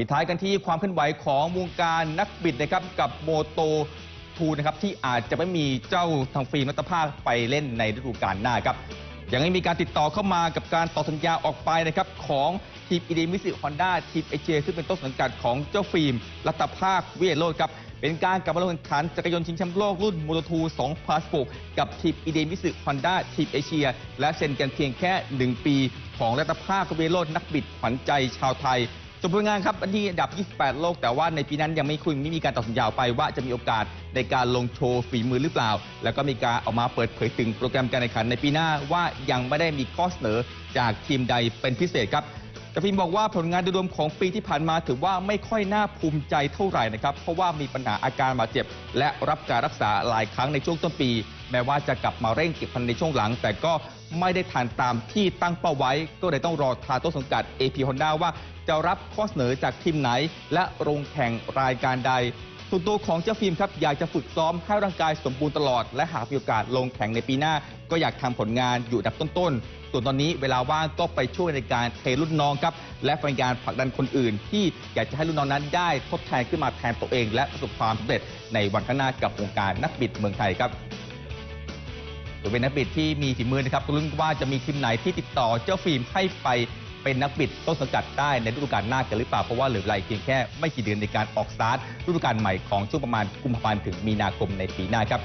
ปิดท้ายกันที่ความเคลื่อนไหวของวงการนักบิดนะครับกับโมโตทูนะครับที่อาจจะไม่มีเจ้าทางฟิล์มรัตภาคไปเล่นในฤดูกาลหน้าครับยังไม่มีการติดต่อเข้ามากับการต่อสัญญาออกไปนะครับของทีมอีเดมิสิฮอนด้าทีมเอเจซึ่งเป็นต้นสังกัดของเจ้าฟิล์มรัตภาคเวียโรดครับเป็นการกลับมาลงแข่งขันจักรยานชิงแชมป์โลกรุ่นโมโตทู2016กับทีมอีเดมิสิฮอนด้าทีมเอเชีย และเซ็นกันเพียงแค่ 1 ปีของรัตภาคเวโรดนักบิดขวัญใจชาวไทย จบผลงานครับอันที่อันดับ 28 โลก แต่ว่าในปีนั้นยังไม่คุยไม่มีการตัดสัญญาออกไปว่าจะมีโอกาสในการลงโชว์ฝีมือหรือเปล่า แล้วก็มีการออกมาเปิดเผยถึงโปรแกรมการแข่งขันในปีหน้าว่ายังไม่ได้มีข้อเสนอจากทีมใดเป็นพิเศษครับ แต่ฟิล์มบอกว่าผลงานโดยรวมของปีที่ผ่านมาถือว่าไม่ค่อยน่าภูมิใจเท่าไหร่นะครับ เพราะว่ามีปัญหาอาการบาดเจ็บ และรับการรักษาหลายครั้งในช่วงต้นปี แม้ว่าจะกลับมาเร่งเก็บพันในช่วงหลัง แต่ก็ไม่ได้ทันตามที่ตั้งเป้าไว้ ก็เลยต้องรอทางต้นสังกัด AP Honda ว่าจะรับข้อเสนอจากทีมไหน และลงแข่งรายการใด ส่วนตัวของเจ้าฟิล์มครับอยากจะฝึกซ้อมให้ร่างกายสมบูรณ์ตลอด และหากมีโอกาสลงแข่งในปีหน้า ก็อยากทำผลงานอยู่อันดับต้นๆ ส่วนตอนนี้เวลาว่างก็ไปช่วยในการเทรุ่นน้องครับและเป็นการผลักดันคนอื่น ที่อยากจะให้รุ่นน้องนั้นได้ทดแทนขึ้นมาแทนตัวเอง และประสบความสำเร็จในวันข้างหน้ากับวงการนักบิดเมืองไทยครับถือเป็นนักบิดที่มีฝีมือนะครับก็ลุ้นว่าจะมีทีมไหนที่ติดต่อเจ้าฟิล์มให้ไป เป็นนักบิดต้นสังกัดได้ในฤดูกาลหน้ากันหรือเปล่า เพราะว่าเหลือเวลาเพียงแค่ไม่กี่เดือนในการออกสตาร์ทฤดูกาลใหม่ของช่วงประมาณกุมภาพันธ์ถึงมีนาคมในปีหน้าครับ